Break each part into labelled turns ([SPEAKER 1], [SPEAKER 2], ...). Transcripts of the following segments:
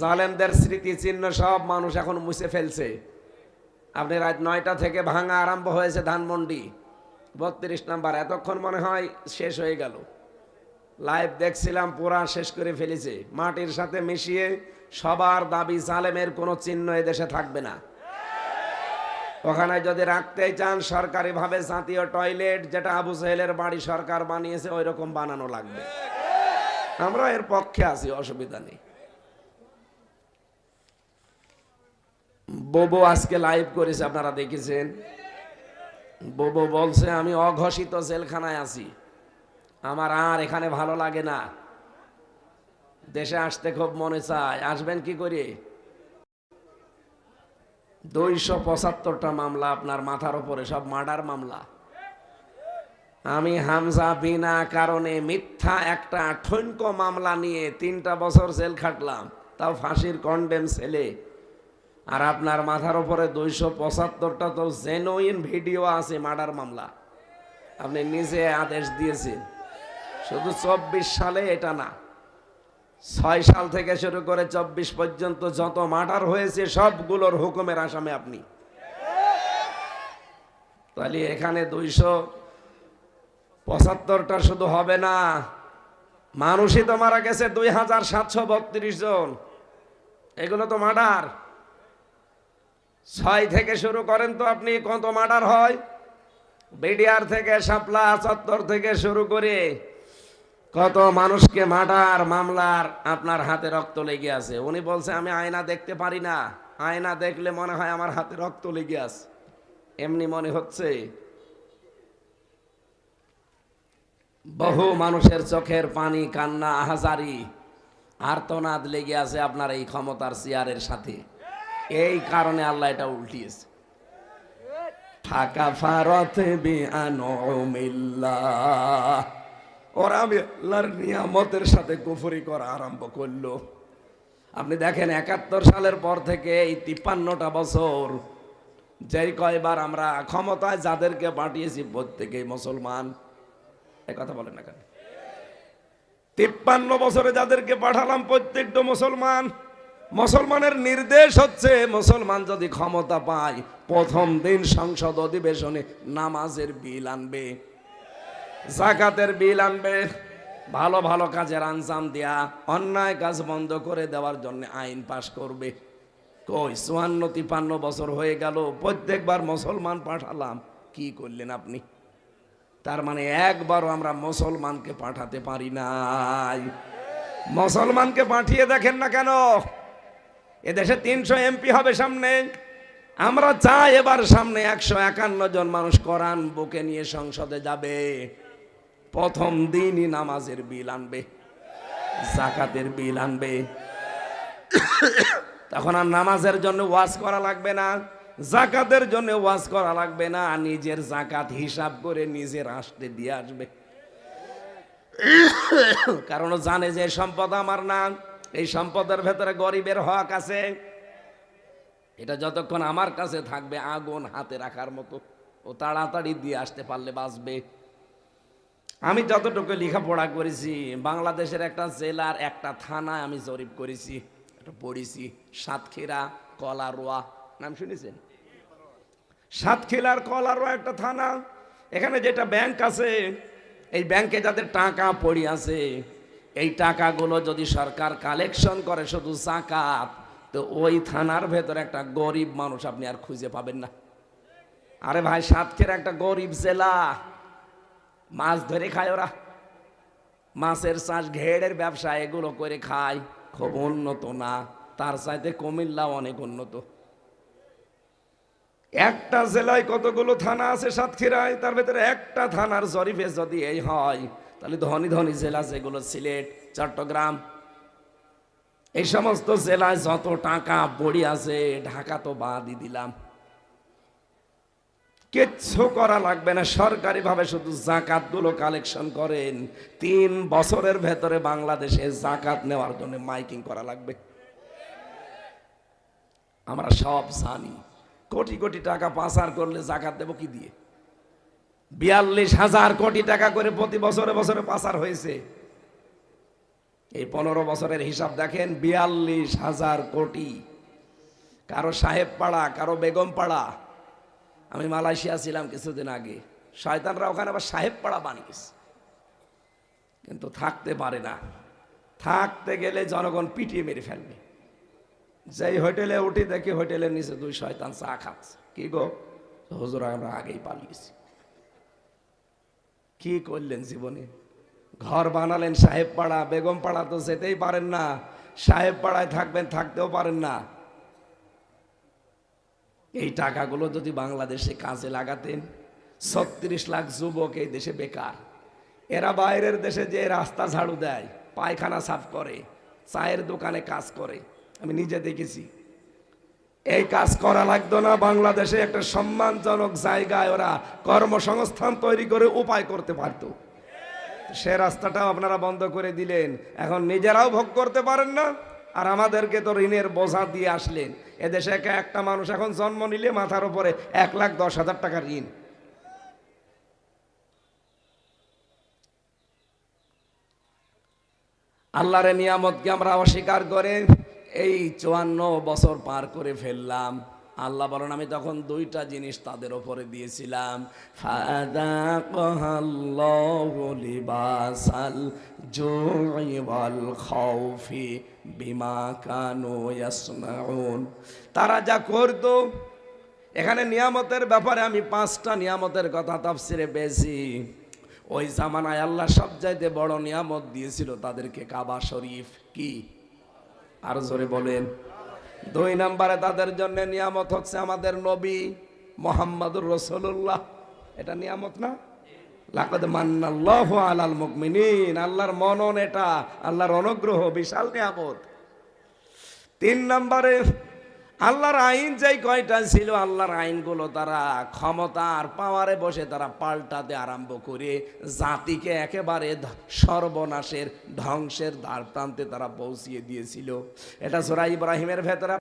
[SPEAKER 1] জালেমদের স্মৃতিচিহ্ন সব মানুষ এখন মুছে ফেলছে। আপনি রাত নয়টা থেকে ভাঙা আরম্ভ হয়েছে ধানমন্ডি। বত্রিশ নাম্বার, এতক্ষণ মনে হয় শেষ হয়ে গেল। লাইভ দেখছিলাম, পুরা শেষ করে ফেলেছে। মাটির সাথে মিশিয়ে সবার দাবি জালেমের কোনো চিহ্ন এদেশে থাকবে না। ওখানে যদি রাখতে চান, সরকারিভাবে জাতীয় টয়লেট, যেটা আবু সাহেলের বাড়ি সরকার বানিয়েছে ওই রকম বানানো লাগবে। আমরা এর পক্ষে আছি, অসুবিধা নেই। বোবো আজকে লাইভ করেছে, আপনারা দেখেছেন? বোবো বলছে, আমি অঘোষিত জেলখানায় আছি। আমার আর এখানে ভালো লাগে না। দেশে আসতে খুব মনে চায়। আসবেন কি করে? দুইশো পঁচাত্তরটা মামলা আপনার মাথার উপরে, সব মার্ডার মামলা। আমি হামজা বিনা কারণে মিথ্যা একটা ঠৈনক মামলা নিয়ে তিনটা বছর জেল খাটলাম। তাও ফাঁসির কন্ডেম ছেলে। আর আপনার মাথার উপরে দুইশো পঁচাত্তরটা তো জেনুইন ভিডিও আছে মার্ডার মামলা। আপনি নিজে আদেশ দিয়েছেন। শুধু চব্বিশ সালে এটা না, ছয় সাল থেকে শুরু করে চব্বিশ পর্যন্ত যত মার্ডার হয়েছে সবগুলোর হুকুমের আসামে আপনি। তাহলে এখানে দুইশো পঁচাত্তরটা শুধু হবে না, মানুষই তো মারা গেছে দুই হাজার সাতশো বত্রিশ জন। এগুলো তো মার্ডার। ছয় থেকে শুরু করেন তো আপনি, কত মার্ডার হয়? বিডিআর থেকে, শাপলা চত্বর থেকে শুরু করে কত মানুষকে মার্ডার মামলার আপনার হাতে রক্ত লেগে আছে। উনি বলছে, আমি আয়না দেখতে পারি না। আয়না দেখলে মনে হয় আমার হাতে রক্ত লেগে আছে। এমনি মনে হচ্ছে বহু মানুষের চোখের পানি, কান্না আহাজারি আর্তনাদ লেগে আছে আপনার এই ক্ষমতার চেয়ারের সাথে। এই কারণে আল্লাহ এটা উল্টিয়েছে। ফাঁকা ফারতে বিআনুমিল্লাহ ওরা আমি আল্লাহর নিয়ামতের সাথে কুফরি করা আরম্ভ করল। আপনি দেখেন একাত্তর সালের পর থেকে এই তিপ্পান্নটা বছর যেই কয়বার আমরা ক্ষমতায় যাদেরকে পাঠিয়েছি প্রত্যেকেই মুসলমান। এ কথা বলেন না কেন? তিপ্পান্ন বছরে যাদেরকে পাঠালাম প্রত্যেকটা মুসলমান। মুসলমানের নির্দেশ হচ্ছে, মুসলমান যদি ক্ষমতা পায়, প্রথম দিন সংসদ অধিবেশনে নামাজের বিল আনবে, জাকাতের বিল আনবে, ভালো ভালো কাজের আঞ্জাম দেয়া, অন্যায় কাজ বন্ধ করে দেওয়ার জন্য আইন পাশ করবে। কই, চুয়ান্ন তিপান্ন বছর হয়ে গেল, প্রত্যেকবার মুসলমান পাঠালাম, কি করলেন আপনি? তার মানে একবারও আমরা মুসলমানকে পাঠাতে পারি নাই। মুসলমানকে পাঠিয়ে দেখেন না কেন? এদেশে তিনশো এমপি হবে সামনে। আমরা চাই এবার সামনে একশো একান্ন জন মানুষ কোরআন বুকে নিয়ে সংসদে যাবে। প্রথম দিনই নামাজের বিল আনবে, জাকাতের বিল আনবে। তখন আর নামাজের জন্য ওয়াজ করা লাগবে না, জাকাতের জন্য ওয়াজ করা লাগবে না, নিজের জাকাত হিসাব করে নিজের আসতে দিয়ে আসবে। কারণ জানে যে সম্পদ আমার না। এই সম্পদের ভেতরে গরিবের হক আছে। এটা যতক্ষণ আমার কাছে থাকবে, আগুন হাতে রাখার মতো। ও তাড়াতাড়ি দিয়ে আসতে পারলে বাঁচবে। আমি যতটুকু লেখাপড়া করেছি, বাংলাদেশের একটা জেলার একটা থানায় আমি জরিপ করেছি এটা পড়েছি, সাতক্ষীরা, কলারোয়া। নাম শুনেছেন? সাতক্ষীরার কলারোয়া একটা থানা। এখানে যেটা ব্যাংক আছে, এই ব্যাংকে যাদের টাকা পড়ি আছে এই টাকাগুলো যদি সরকার কালেকশন করে শুধু জাকাত, তো ওই থানার ভেতরে একটা গরিব মানুষ আপনি আর খুঁজে পাবেন না। আরে ভাই, সাতক্ষের একটা গরিব জেলা। মাছ ধরে খায় ওরা। মাছের চাষ, ঘেড়ের ব্যবসা, এগুলো করে খায়। খুব উন্নত না। তার চাইতে কুমিল্লা অনেক উন্নত। একটা জেলায় কতগুলো থানা আছে সাতক্ষীরায়? তার ভেতরে একটা থানার জরিফে যদি এই হয়, তাহলে ধনী ধনী জেলা যেগুলো, সিলেট, চট্টগ্রাম, এই সমস্ত জেলায় যত টাকা পড়ি আছে, ঢাকা তো বাদই দিলাম। কিচ্ছু করা লাগবে না, সরকারিভাবে শুধু জাকাতগুলো কালেকশন করেন। তিন বছরের ভেতরে বাংলাদেশে জাকাত নেওয়ার জন্য মাইকিং করা লাগবে। আমরা সব জানি। কোটি কোটি টাকা পাচার করলে জাকাত দেব কি দিয়ে? বিয়াল্লিশ হাজার কোটি টাকা করে প্রতি বছরে বছরে পাচার হয়েছে। এই পনেরো বছরের হিসাব দেখেন, বিয়াল্লিশ হাজার কোটি। কারও সাহেব পাড়া, কারও বেগম পাড়া। আমি মালয়েশিয়া ছিলাম কিছুদিন আগে। শয়তানরা ওখানে আবার সাহেব পাড়া বানিয়েছে। কিন্তু থাকতে পারে না। থাকতে গেলে জনগণ পিটিয়ে মেরে ফেলবে। যেই হোটেলে উঠি দেখি হোটেলের নিচে দুই শয়তান চা খাচ্ছে। কি গো? হুজুর, আমরা আগেই পালিয়েছি কি করলেন জীবনে? ঘর বানালেন সাহেব পাড়া, বেগম পাড়া তো যেতেই পারেন না। সাহেব পাড়ায় থাকবেন, থাকতেও পারেন না। এই টাকাগুলো যদি বাংলাদেশে কাজে লাগাতেন, ছত্রিশ লাখ যুবক এই দেশে বেকার। এরা বাইরের দেশে যে রাস্তা ঝাড়ু দেয়, পায়খানা সাফ করে, চায়ের দোকানে কাজ করে আমি নিজে দেখেছি। এই কাজ করা লাগতো না, বাংলাদেশে একটা সম্মানজনক জায়গায় ওরা কর্মসংস্থান তৈরি করে উপায় করতে পারতো। সে রাস্তাটাও আপনারা বন্ধ করে দিলেন। এখন নিজেরাও ভোগ করতে পারেন না, আর আমাদেরকে তো ঋণের বোঝা দিয়ে আসলেন। এদেশে একা একটা মানুষ এখন জন্ম নিলে মাথার উপরে এক লাখ দশ হাজার টাকা ঋণ। আল্লাহর নিয়ামতকে আমরা অস্বীকার করে এই চুয়ান্ন বছর পার করে ফেললাম। আল্লাহ বলেন, আমি তখন দুইটা জিনিস তাদের ওপরে দিয়েছিলাম। বিমা তারা যা করতো, এখানে নিয়ামতের ব্যাপারে আমি পাঁচটা নিয়ামতের কথা তাফসিরে পেয়েছি। ওই জামানায় আল্লাহ সবচাইতে বড় নিয়ামত দিয়েছিল তাদেরকে কাবা শরীফ কি? আরও জোরে বলেন। দুই নাম্বারে তাদের জন্য নিয়ামত হচ্ছে আমাদের নবী মোহাম্মদুর রসুল্লাহ এটা নিয়ামত না? লাকদ মান্নাল্লাহ আলাল মুকমিনিন। আল্লাহর মনন এটা, আল্লাহর অনুগ্রহ, বিশাল নিয়ামত। তিন নম্বরে আল্লাহর আইন যেই কয়টা ছিল, আল্লাহর আইনগুলো তারা ক্ষমতা আর পাওয়ারে বসে তারা পাল্টাতে আরম্ভ করে, জাতিকে একেবারে সর্বনাশের ধ্বংসের দ্বার প্রান্তে তারা পৌঁছিয়ে দিয়েছিল। এটা সোরা ইব্রাহিমের ভেতরে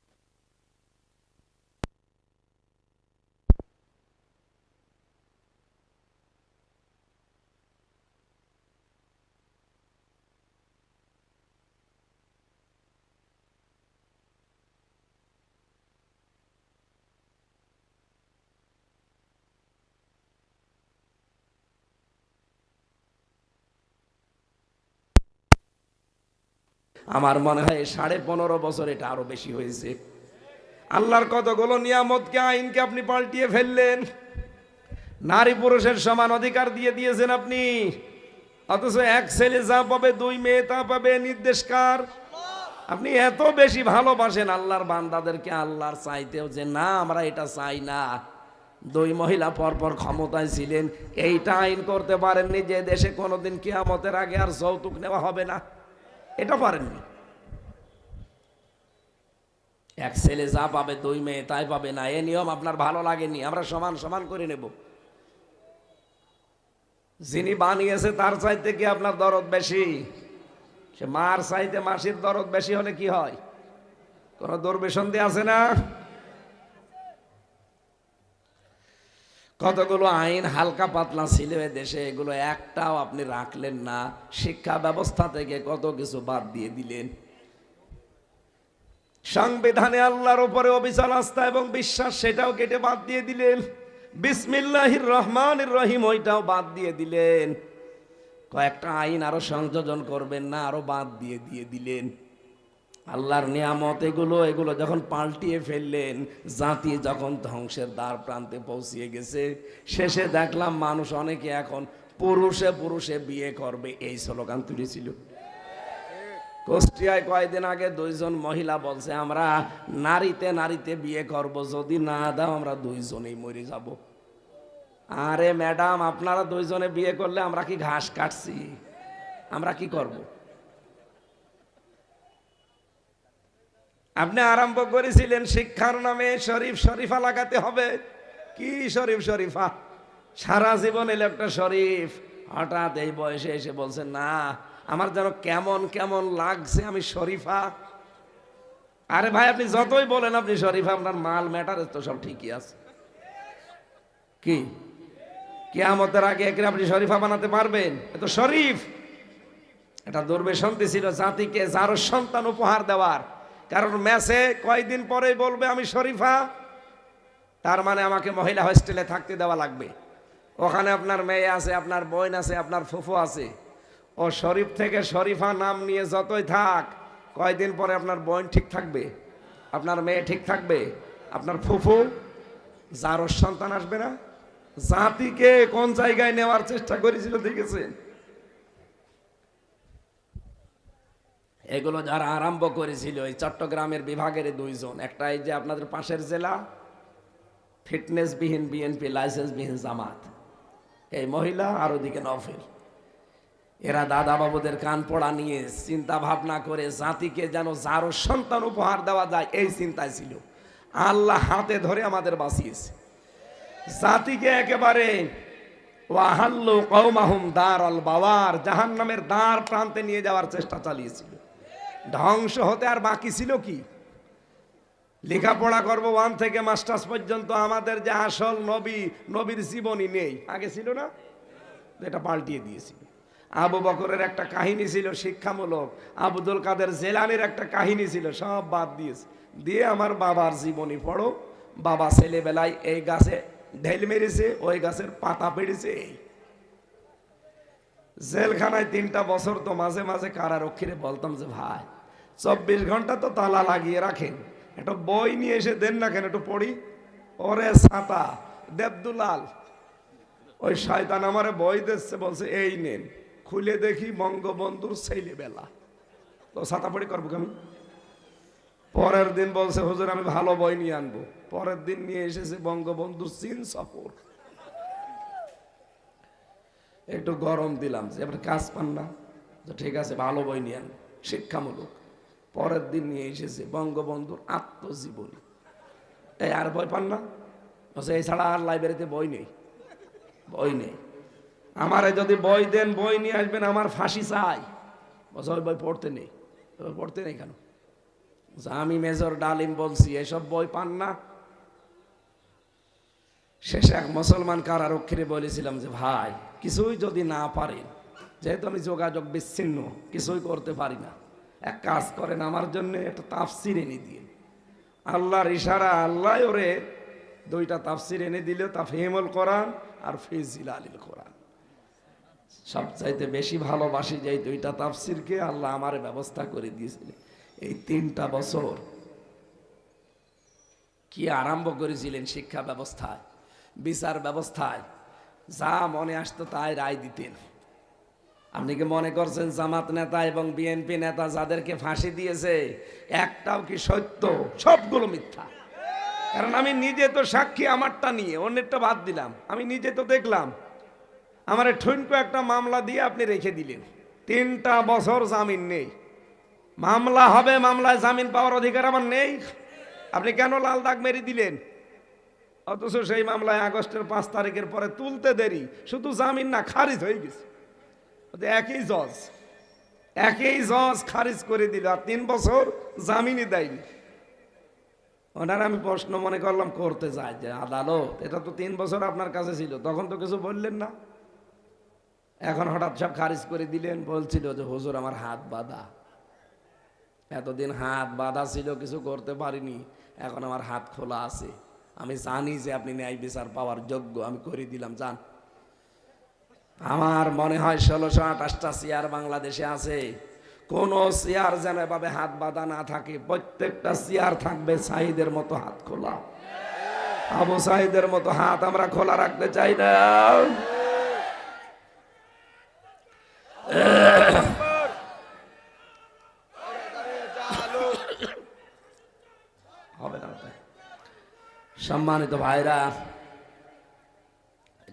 [SPEAKER 1] আমার মনে হয় সাড়ে পনেরো বছর এটা আরও বেশি হয়েছে। আল্লাহর কতগুলো নিয়ামতকে আইনকে আপনি পাল্টিয়ে ফেললেন? নারী পুরুষের সমান অধিকার দিয়ে দিয়েছেন আপনি। অথচ এক ছেলে যা পাবে, দুই মেয়ে তা পাবে নির্দেশকার আপনি এত বেশি ভালোবাসেন আল্লাহর বান্দাদেরকে, আল্লাহর চাইতেও যে না, আমরা এটা চাই না। দুই মহিলা পরপর ক্ষমতায় ছিলেন, এইটা আইন করতে পারেননি যে দেশে কোনোদিন কিয়ামতের আগে আর যৌতুক নেওয়া হবে না। এটা পারেননি। এক ছেলে যা পাবে দুই মেয়ে তাই পাবে না, এ নিয়ম আপনার ভালো লাগেনি, আমরা সমান সমান করে নেব। যিনি বানিয়েছে তার চাইতে কি আপনার দরদ বেশি? সে মার চাইতে মাসির দরদ বেশি হলে কি হয়? কোন দুর্বেশন্দি আছে না? কতগুলো আইন হালকা পাতলা ছিল দেশে, এগুলো একটাও আপনি রাখলেন না। শিক্ষা ব্যবস্থা থেকে কত কিছু বাদ দিয়ে দিলেন। সংবিধানে আল্লাহর উপরে অবিচল আস্থা এবং বিশ্বাস, সেটাও কেটে বাদ দিয়ে দিলেন। বিসমিল্লাহির রহমানির রহিম, ওইটাও বাদ দিয়ে দিলেন। কয়েকটা আইন আরও সংযোজন করবেন না, আরও বাদ দিয়ে দিয়ে দিলেন। আল্লাহর নিয়ামত এগুলো এগুলো যখন পাল্টিয়ে ফেললেন, জাতি যখন ধ্বংসের দ্বার প্রান্তে পৌঁছিয়ে গেছে, শেষে দেখলাম মানুষ অনেকে এখন পুরুষে পুরুষে বিয়ে করবে, এই স্লোগান তুলেছিল। কুষ্টিয়ায় কয়েকদিন আগে দুইজন মহিলা বলছে, আমরা নারীতে নারীতে বিয়ে করব, যদি না দাও আমরা দুইজনেই মরে যাব। আরে ম্যাডাম, আপনারা দুইজনে বিয়ে করলে আমরা কি ঘাস কাটছি? আমরা কি করব? আপনি আরম্ভ করেছিলেন শিক্ষার নামে শরীফ শরীফা লাগাতে হবে। কি শরীফ শরীফা? সারা জীবন এলো একটা শরীফ। হঠাৎ এই বয়সে এসে বলছেন না, আমার যেন কেমন কেমন লাগছে আমি শরীফা। আরে ভাই, আপনি যতই বলেন আপনি শরীফা, আপনার মাল ম্যাটার তো সব ঠিকই আছে। কি? কেয়ামতের আগে একে আপনি শরীফা বানাতে পারবেন। এ তো শরীফ। এটা দুর্বেশন্তি ছিল জাতিকে যারো সন্তান উপহার দেওয়ার। কারণ ম্যাচে কয়েকদিন পরেই বলবে আমি শরীফা। তার মানে আমাকে মহিলা হোস্টেলে থাকতে দেওয়া লাগবে। ওখানে আপনার মেয়ে আছে, আপনার বোন আছে, আপনার ফুফু আছে। ও শরীফ থেকে শরীফা নাম নিয়ে যতই থাক, কয়দিন পরে আপনার বোন ঠিক থাকবে? আপনার মেয়ে ঠিক থাকবে? আপনার ফুফু? যারও সন্তান আসবে না? জাতিকে কোন জায়গায় নেওয়ার চেষ্টা করেছিল দেখেছেন? এগুলো যারা আরম্ভ করেছিল, এই চট্টগ্রামের বিভাগের দুইজন। একটা এই যে আপনাদের পাশের জেলা, ফিটনেসবিহীন বিএনপি, লাইসেন্সবিহীন জামাত। এই মহিলা আর ওদিকে নফেল। এরা দাদা বাবুদের কান পড়া নিয়ে চিন্তা ভাবনা করে জাতিকে যেন যারও সন্তান উপহার দেওয়া যায়, এই চিন্তায় ছিল। আল্লাহ হাতে ধরে আমাদের বাঁচিয়েছে। জাতিকে একেবারে ওয়াহাল্লু কৌমাহুম দার আল বাওয়ার জাহান নামের দ্বার প্রান্তে নিয়ে যাওয়ার চেষ্টা চালিয়েছিল। ধ্বংস হতে আর বাকি ছিল কি? লেখাপড়া করব ওয়ান থেকে মাস্টার্স পর্যন্ত আমাদের যে আসল নবী, নবীর জীবনী নেই। আগে ছিল না? এটা পাল্টিয়ে দিয়েছিল আবু বকরের একটা কাহিনী ছিল শিক্ষামূলক। আব্দুল কাদের জেলানির একটা কাহিনী ছিল, সব বাদ দিয়েছে। দিয়ে আমার বাবার জীবনী পড়ো। বাবা ছেলেবেলায় এই গাছে ঢেল মেরেছে, ওই গাছের পাতা পেড়েছে, এই। জেলখানায় তিনটা বছর তো মাঝে মাঝে কারারক্ষীরে বলতাম যে ভাই, চব্বিশ ঘণ্টা তো তালা লাগিয়ে রাখেন, একটা বই নিয়ে এসে দেন না কেন, একটু পড়ি। ওরে ছাতা দেবদুলাল, ওই শয়তান আমারে বই দিচ্ছে, বলছে, এই নেন, খুলে দেখি বঙ্গবন্ধুর ছেলে বেলা তো ছাতা পড়ি করব আমি পরের দিন বলছে, হুজুর, আমি ভালো বই নিয়ে আনব। পরের দিন নিয়ে এসেছে বঙ্গবন্ধুর চীন সফর। একটু গরম দিলাম যে আপনি কাজ পান না। তো ঠিক আছে, ভালো বই নিয়ে শিক্ষামূলক। পরের দিন নিয়ে এসেছে বঙ্গবন্ধুর আত্মজীবনী। এই আর বই পান না? বলছে এছাড়া আর লাইব্রেরিতে বই নেই বই নেই। আমারে যদি বই দেন, বই নিয়ে আসবেন, আমার ফাঁসি চাই। বলছে, ওই বই পড়তে নেই। পড়তে নেই কেন? আমি মেজর ডালিম বলছি, এসব বই পান না শেষে এক মুসলমান কার কারারক্ষীরে বলেছিলাম যে, ভাই, কিছুই যদি না পারেন যেহেতু আমি যোগাযোগ বিচ্ছিন্ন, কিছুই করতে পারি না। এক কাজ করেন, আমার জন্য একটা তাফসির এনে দিয়ে। আল্লাহর ইশারা, আল্লাহ ওরে দুইটা তাফসির এনে দিল তা ফেহমুল কোরআন আর ফিজিল আলিল কোরআন। সবচাইতে বেশি ভালোবাসি যে দুইটা তাফসিরকে আল্লাহ আমার ব্যবস্থা করে দিয়েছিলেন। এই তিনটা বছর কি আরম্ভ করেছিলেন শিক্ষা ব্যবস্থায়? বিচার ব্যবস্থায়। যা মনে আসতো তাই রায় দিতেন। আপনি কি মনে করছেন জামাত নেতা এবং বিএনপি নেতা যাদেরকে ফাঁসি দিয়েছে, একটাও কি সত্য? সবগুলো মিথ্যা। কারণ আমি নিজে তো সাক্ষী আমারটা নিয়ে, অন্যেরটা বাদ দিলাম। আমি নিজে তো দেখলাম, আমার ঠুনকো একটা মামলা দিয়ে আপনি রেখে দিলেন। তিনটা বছর জামিন নেই। মামলা হবে, মামলায় জামিন পাওয়ার অধিকার আমার নেই। আপনি কেন লাল দাগ মেরে দিলেন? অথচ সেই মামলায় আগস্টের পাঁচ তারিখের পরে তুলতে দেরি, শুধু জামিন না, খারিজ হয়ে গেছে। একই জজ একই জজ খারিজ করে দিল, আর তিন বছর জামিনই দেয়নি। ওনার আমি প্রশ্ন মনে করলাম, করতে যাই যে আদালত, এটা তো তিন বছর আপনার কাছে ছিল, তখন তো কিছু বললেন না। এখন হঠাৎ সব খারিজ করে দিলেন, বলছিল যে, হুজুর, আমার হাত বাঁধা। এতদিন হাত বাঁধা ছিল, কিছু করতে পারিনি, এখন আমার হাত খোলা আছে। আমি জানি যে আপনি ন্যায় বিচার পাওয়ার যোগ্য, আমি করে দিলাম জান আমার মনে হয় ষোলোশো আঠাশটা চেয়ার বাংলাদেশে আছে। কোন চেয়ার যেন এভাবে হাত বাঁধা না থাকে, প্রত্যেকটা চেয়ার থাকবে সাহিদের মতো হাত খোলা। আবু সাহিদের মতো হাত আমরা খোলা রাখতে চাই না হবে না ওটা। সম্মানিত ভাইরা,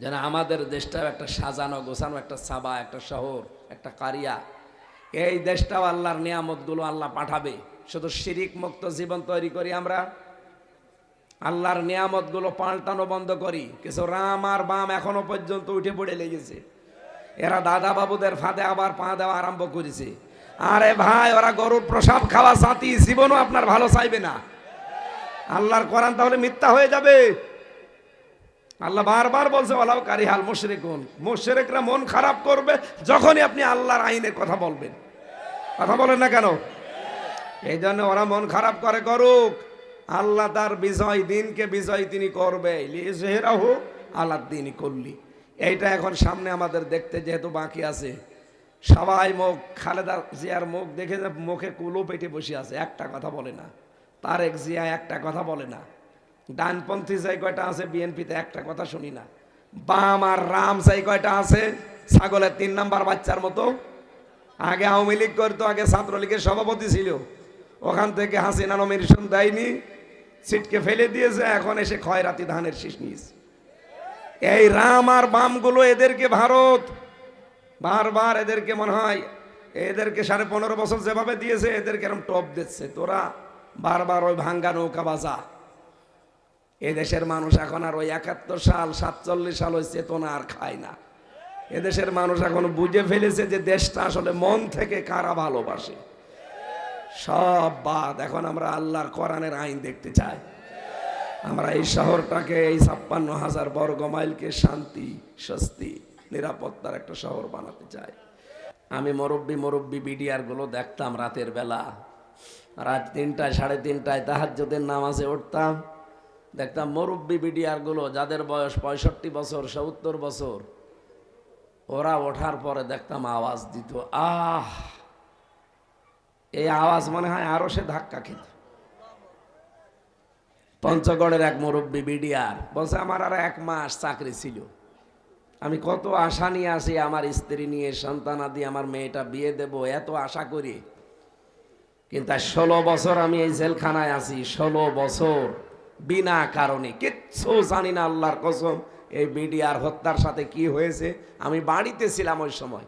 [SPEAKER 1] যেন আমাদের দেশটাও একটা সাজানো, গোছানো একটা সাবা, একটা শহর, একটা কারিয়া। এই দেশটাও আল্লাহর নিয়ামতগুলো আল্লাহ পাঠাবে। শুধু শিরিক মুক্ত জীবন তৈরি করি আমরা, আল্লাহর নিয়ামতগুলো পাল্টানো বন্ধ করি। কিছু রাম আর বাম এখনও পর্যন্ত উঠে পড়ে লেগেছে। এরা দাদা বাবুদের ফাঁদে আবার পা দেওয়া আরম্ভ করেছে। আরে ভাই, ওরা গরুর প্রসাব খাওয়া সাথী জীবনও আপনার ভালো চাইবে না। আল্লাহর কোরআন তাহলে মিথ্যা হয়ে যাবে। আল্লাহ বারবার বলছে ওলাও কারি হাল মুশরিকুন। মুশরিকরা মন খারাপ করবে যখনই আপনি আল্লাহর আইনের কথা বলবেন। কথা বলেন না কেন? এই জন্য ওরা মন খারাপ করে, করুক। আল্লাহ তার বিজয় দিনকে বিজয় তিনি করবে। আল্লাহ দিনই করলি এইটা এখন সামনে আমাদের দেখতে যেহেতু বাকি আছে। সবাই মুখ, খালেদা জিয়ার মুখ দেখে মুখে কুলো পেটে বসে আছে, একটা কথা বলে না। তারেক জিয়া একটা কথা বলে না। ডানপন্থী যাই কয়টা আছে, বিএনপিতে একটা কথা শুনি না। বাম আর রাম যাই কয়টা আছে, ছাগলের তিন নাম্বার বাচ্চার মতো। আগে আওয়ামী লীগ করতো, আগে ছাত্রলীগের সভাপতি ছিল। ওখান থেকে হাসিনা নমিনেশন দেয়নি। সিটকে ফেলে দিয়েছে, এখন এসে খয়রাতি ধানের শীষ নিয়েছে। এই রাম আর বামগুলো এদেরকে ভারত। বারবার এদেরকে মনে হয়, এদেরকে সাড়ে পনেরো বছর যেভাবে দিয়েছে, এদেরকে এরকম টপ দিচ্ছে। তোরা বারবার ওই ভাঙ্গা নৌকা বাজা। এদেশের মানুষ এখন আর ওই একাত্তর সাল, সাতচল্লিশ সাল ওই চেতনা আর খায় না। এদেশের মানুষ এখন বুঝে ফেলেছে যে দেশটা আসলে মন থেকে কারা ভালোবাসে। সব বাদ। এখন আমরা আল্লাহর কোরআনের আইন দেখতে চাই। আমরা এই শহরটাকে, এই ছাপ্পান্ন হাজার বর্গ মাইলকে শান্তি, স্বস্তি, নিরাপত্তার একটা শহর বানাতে চাই। আমি মুরব্বি মুরব্বি বিডিআরগুলো দেখতাম রাতের বেলা। রাত তিনটায়, সাড়ে তিনটায় তাহার তাহাজ্জুদের নামাজে উঠতাম। দেখতাম মুরব্বি বিডিআরগুলো যাদের বয়স পঁয়ষট্টি বছর, সত্তর বছর, ওরা ওঠার পরে দেখতাম আওয়াজ দিত, আহ! এই আওয়াজ মনে হয় আরও সে ধাক্কা খেত। পঞ্চগড়ের এক মুরব্বী বিডিআর বলছে, আমার আর এক মাস চাকরি ছিল। আমি কত আশা নিয়ে আসি, আমার স্ত্রী নিয়ে, সন্তান আদি, আমার মেয়েটা বিয়ে দেব, এত আশা করি কিন্তু ষোলো বছর আমি এই জেলখানায় আছি, ষোলো বছর বিনা কারণে, কিচ্ছু জানি না আল্লাহর কসম, এই বিডিআর হত্যার সাথে কি হয়েছে, আমি বাড়িতে ছিলাম ওই সময়।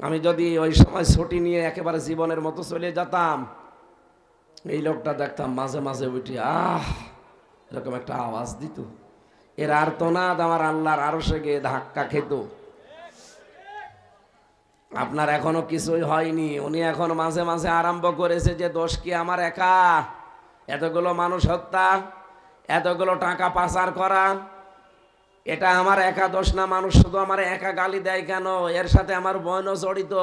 [SPEAKER 1] আমি যদি ওই সময় ছুটি নিয়ে একেবারে জীবনের মতো চলে যেতাম, এই লোকটা দেখতাম মাঝে মাঝে উঠি, আহ! এরকম একটা আওয়াজ দিত। এর আর্তনাদ আমার আল্লাহর আরও সে গিয়ে ধাক্কা খেত। আপনার এখনও কিছুই হয়নি। উনি এখন মাঝে মাঝে আরম্ভ করেছে যে, দোষ কি আমার একা? এতগুলো মানুষ হত্যা, এতগুলো টাকা পাচার করা, এটা আমার একা দোষ না? মানুষ শুধু আমার একা গালি দেয় কেন? এর সাথে আমার বোনও জড়িত।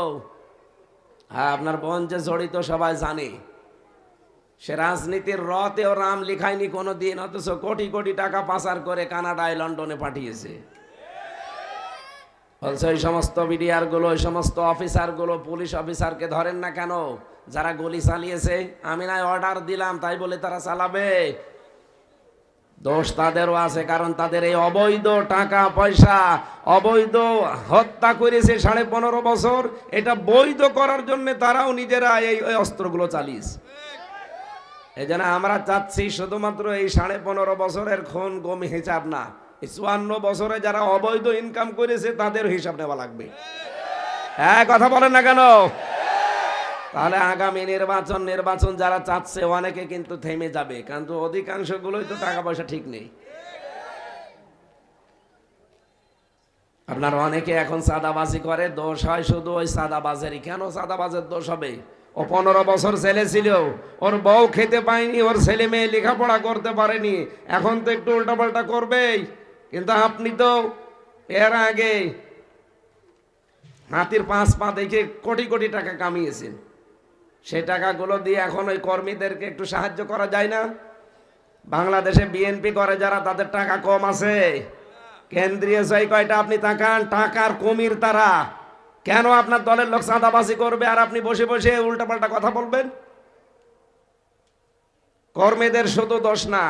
[SPEAKER 1] হ্যাঁ আপনার বোন যে জড়িত সবাই জানে। সে রাজনীতির রতেও রাম লিখায়নি কোনো দিন অথচ কোটি কোটি টাকা পাচার করে কানাডায়, লন্ডনে পাঠিয়েছে। বলছে, ওই সমস্ত বিডিআরগুলো ওই সমস্ত অফিসারগুলো পুলিশ অফিসারকে ধরেন না কেন? যারা গুলি চালিয়েছে, আমি নাই অর্ডার দিলাম, তাই বলে তারা চালাবে। দোষ তাদেরও আছে, কারণ তাদের এই অবৈধ টাকা, পয়সা, অবৈধ হত্যা করেছে সাড়ে পনেরো বছর। এটা বৈধ করার জন্য তারাও নিজেরা এই অস্ত্রগুলো চালিয়েছে। এই আমরা চাচ্ছি শুধুমাত্র এই সাড়ে পনেরো বছরের খুন, গমি হিসাব না। চুয়ান্ন বছরে যারা অবৈধ ইনকাম করেছে, তাদের হিসাব নেওয়া লাগবে। হ্যাঁ কথা বলেন না কেন? তাহলে আগামী নির্বাচন নির্বাচন যারা চাচ্ছে, অনেকে কিন্তু থেমে যাবে কিন্তু অধিকাংশ গুলোই তো টাকা পয়সা ঠিক নেই। আপনার অনেকে এখন সাদাবাজি করে, দোষ হয় শুধু ওই সাদাবাজেরই। কেন সাদাবাজের দোষ হবে? ও পনেরো বছর ছেলে ছিল, ওর বউ খেতে পায়নি, ওর ছেলে মেয়ে লেখাপড়া করতে পারেনি, এখন তো একটু উল্টাপাল্টা করবেই। কিন্তু আপনি তো এর আগে হাতির পাঁচ পা দেখে কোটি কোটি টাকা কামিয়েছেন। সেই টাকাগুলো দিয়ে এখন ওই কর্মীদেরকে একটু সাহায্য করা যায় না? বাংলাদেশে বিএনপি করে যারা, তাদের টাকা কম আছে। কেন্দ্রীয় জয় কয়টা আপনি তাকান, টাকার কমির তারা। কেন আপনার দলের লোক চাঁদাবাজি করবে আর আপনি বসে বসে উল্টাপাল্টা কথা বলবেন? কর্মীদের শুধু দোষ না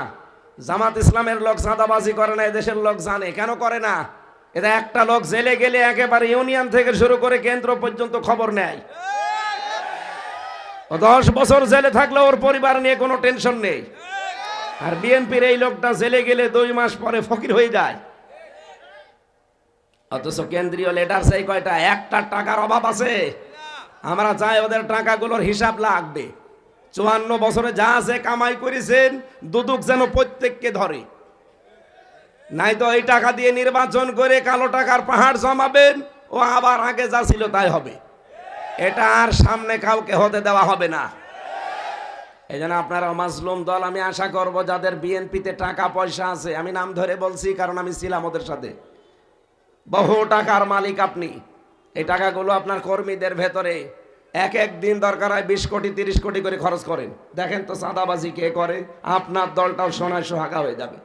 [SPEAKER 1] জামাত ইসলামের লোক চাঁদাবাজি করে না, এদেশের লোক জানে। কেন করে না? এটা একটা লোক জেলে গেলে একেবারে ইউনিয়ন থেকে শুরু করে কেন্দ্র পর্যন্ত খবর নেয়। দশ বছর জেলে থাকলে ওর পরিবার নিয়ে কোনো টেনশন নেই। আর বিএনপির এই লোকটা জেলে গেলে দুই মাস পরে ফকির হয়ে যায়। অথচ কেন্দ্রীয় লেটার সেই কয়টা, একটা টাকার অভাব আছে। আমরা চাই ওদের টাকাগুলোর হিসাব লাগবে। চুয়ান্ন বছরে যা আছে কামাই করেছেন, দুদুক যেন প্রত্যেককে ধরে। নাই তো এই টাকা দিয়ে নির্বাচন করে কালো টাকার পাহাড় জমাবেন, ও আবার আগে যা ছিল তাই হবে। এটা আর সামনে কাউকে হতে দেওয়া হবে না। এই জন্য আপনারা মাজলুম দল, আমি আশা করব যাদের বিএনপিতে টাকা পয়সা আছে, আমি নাম ধরে বলছি কারণ আমি ছিলাম ওদের সাথে। বহু টাকার মালিক আপনি। এই টাকাগুলো আপনার কর্মীদের ভেতরে এক এক দিন দরকার হয় বিশ কোটি, তিরিশ কোটি করে খরচ করেন। দেখেন তো সাদাবাজি কে করে? আপনার দলটাও সোনায় সোহাগা হয়ে যাবে।